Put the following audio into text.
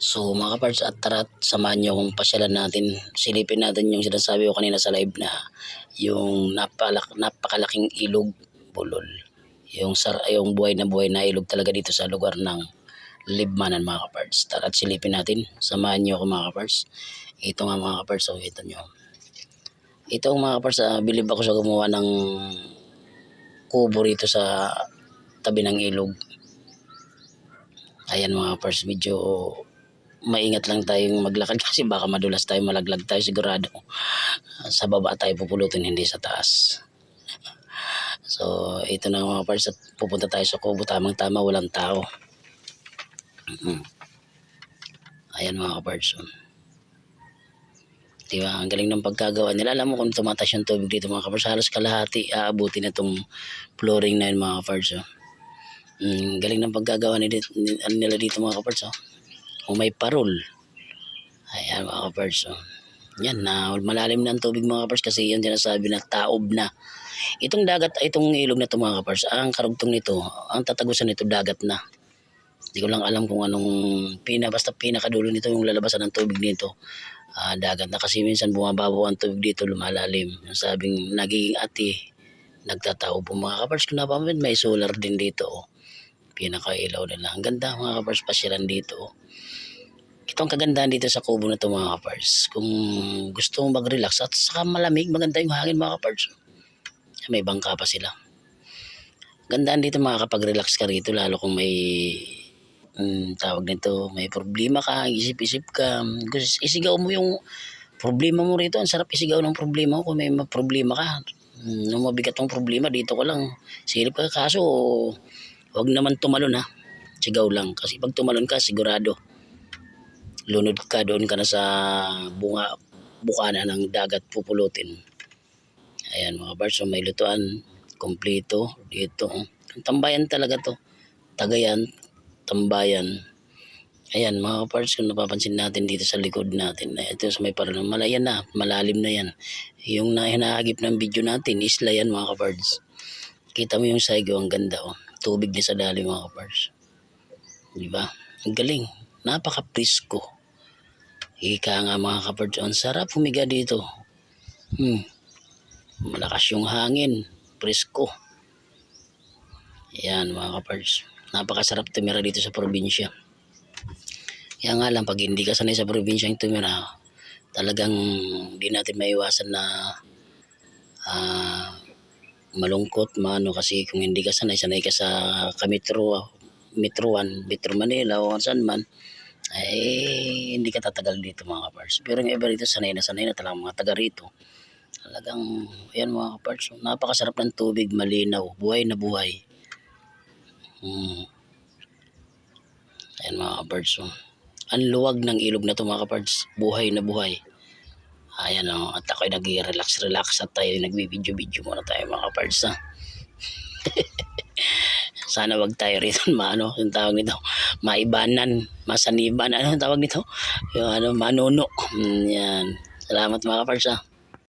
So mga kaparts at tara samahan niyo kung pasyalan natin. Silipin natin yung sinasabi ko kanina sa live na yung napalak, napakalaking ilog bulol. Yung, sar, yung buhay na buhay na ilog talaga dito sa lugar ng Libmanan mga kaparts. Tara at silipin natin. Samahan niyo ako mga kaparts. Ito nga mga kaparts. So ito nyo. Ito mga kaparts. Uh, bilib ako sa gumawa ng kubo rito sa tabi ng ilog. Ayan mga kaparts. Medyo maingat lang tayong maglakad kasi baka madulas tayo malaglag tayo sigurado. Sa baba tayo pupulutin hindi sa taas. So ito na mga parts at pupunta tayo sa kubo. Tamang tama walang tao. Ayan mga parts di ba? Ang galing ng pagkagawa nila. Alam mo kung tumatas yung tubig dito mga kapars halos kalahati aabuti na itong flooring na yun mga kapars oh. Mm, galing ng pagkagawa nila, nila dito mga kapars oh o may parol. Ayan mga kapers. Oh. Yan na malalim na ang tubig mga kapers kasi yun sinasabi na taob na. Itong dagat, itong ilog na ito mga kapers, ang karugtong nito, ang tatagusan nito dagat na. Hindi ko lang alam kung anong pina, basta pinakadulo nito yung lalabasan ng tubig nito. Ah, dagat na kasi minsan bumababaw ang tubig dito lumalalim. Yung sabing nagiging ati, nagtataob po mga kapers. Kung napamit, may solar din dito. Oh. Pinakailaw nila. Ang ganda mga kapers, pasyalan dito. Oh. Ito ang kagandahan dito sa kubo na ito mga kapars. Kung gusto mong mag-relax at saka malamig, maganda yung hangin mga kapars. May bangka pa sila. Gandaan dito makakapag-relax ka rito lalo kung may um, tawag nito, may problema ka, isip-isip ka. Isigaw mo yung problema mo rito. Ang sarap isigaw ng problema mo kung may problema ka. Nung mabigat yung problema, dito ko lang. Silip ka kaso, wag naman tumalon ha. Sigaw lang. Kasi pag tumalon ka, sigurado lunod ka doon ka na sa bunga bukana ng dagat pupulutin. Ayan mga bars so may lutuan kompleto dito. Tambayan talaga to. Tagayan tambayan. Ayan mga parts kung napapansin natin dito sa likod natin ito sa may parang malayan na malalim na yan. Yung na hinahagip ng video natin isla yan mga kapards kita mo yung saigo ang ganda oh. Tubig din sa lalim mga kapards di ba? Ang galing napaka presko Ika nga mga kapards, ang sarap humiga dito. Hmm. Malakas yung hangin, presko. Yan mga kapards. Napakasarap tumira dito sa probinsya. Kaya nga lang, pag hindi ka sanay sa probinsya yung tumira, talagang hindi natin maiwasan na uh, malungkot, mano kasi kung hindi ka sanay, sanay ka sa kametro, Metro 1, Metro Manila o saan man, ay hindi ka tatagal dito mga kapars. Pero yung iba rito sanay na sanay na talagang mga taga rito. Talagang, ayan mga kapars, napakasarap ng tubig, malinaw, buhay na buhay. Hmm. Ayan mga kapars, oh. ang luwag ng ilog na to mga kapars, buhay na buhay. Ayan o, oh, at ako'y nag-relax-relax at tayo nagbibideo-video muna tayo mga kapars ha. sana wag tayo rito maano yung tawag nito maibanan masaniban ano yung tawag nito? Yung ano manuno. Mm, yan. Salamat mga kapars